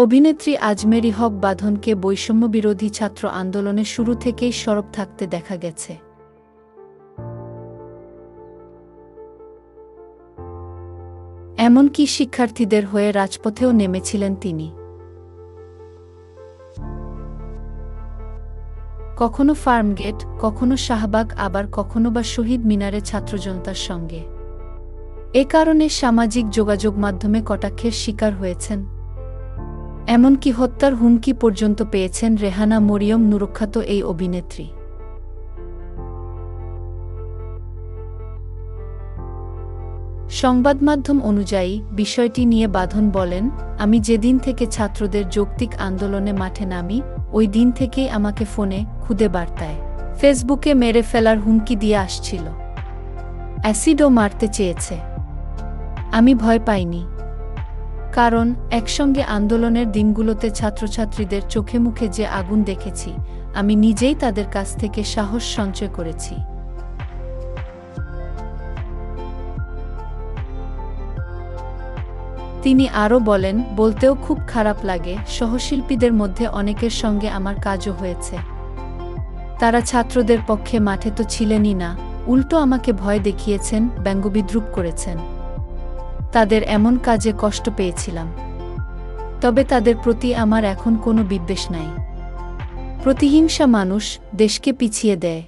অভিনেত্রী আজমেরি হক বাঁধনকে বৈষম্যবিরোধী ছাত্র আন্দোলনে শুরু থেকেই সরব থাকতে দেখা গেছে। এমনকি শিক্ষার্থীদের হয়ে রাজপথেও নেমেছিলেন তিনি। কখনো ফার্মগেট, কখনো শাহবাগ, আবার কখনো বা শহীদ মিনারে ছাত্রজনতার সঙ্গে। এ কারণে সামাজিক যোগাযোগ মাধ্যমে কটাক্ষের শিকার হয়েছেন এমনকি হত্যার হুমকি পর্যন্ত পেয়েছেন রেহানা মরিয়ম নুরক্ষাত এই অভিনেত্রী। সংবাদমাধ্যম অনুযায়ী, বিষয়টি নিয়ে বাঁধন বলেন, আমি যেদিন থেকে ছাত্রদের যৌক্তিক আন্দোলনে মাঠে নামি, ওই দিন থেকেই আমাকে ফোনে খুদে বার্তায়। ফেসবুকে মেরে ফেলার হুমকি দিয়ে আসছিল। অ্যাসিডও মারতে চেয়েছে। আমি ভয় পাইনি। কারণ, একসঙ্গে আন্দোলনের দিনগুলোতে ছাত্রছাত্রীদের চোখে মুখে যে আগুন দেখেছি, আমি নিজেই তাদের কাছ থেকে সাহস সঞ্চয় করেছি। তিনি আরও বলেন, বলতেও খুব খারাপ লাগে, সহশিল্পীদের মধ্যে অনেকের সঙ্গে আমার কাজও হয়েছে। তারা ছাত্রদের পক্ষে মাঠে তো ছিলেনই না, উল্টো আমাকে ভয় দেখিয়েছেন, ব্যঙ্গবিদ্রুপ করেছেন। তাদের এমন কাজে কষ্ট পেয়েছিলাম। তবে তাদের প্রতি আমার এখন কোনো বিদ্বেষ নাই। প্রতিহিংসা মানুষ দেশকে পিছিয়ে দেয়।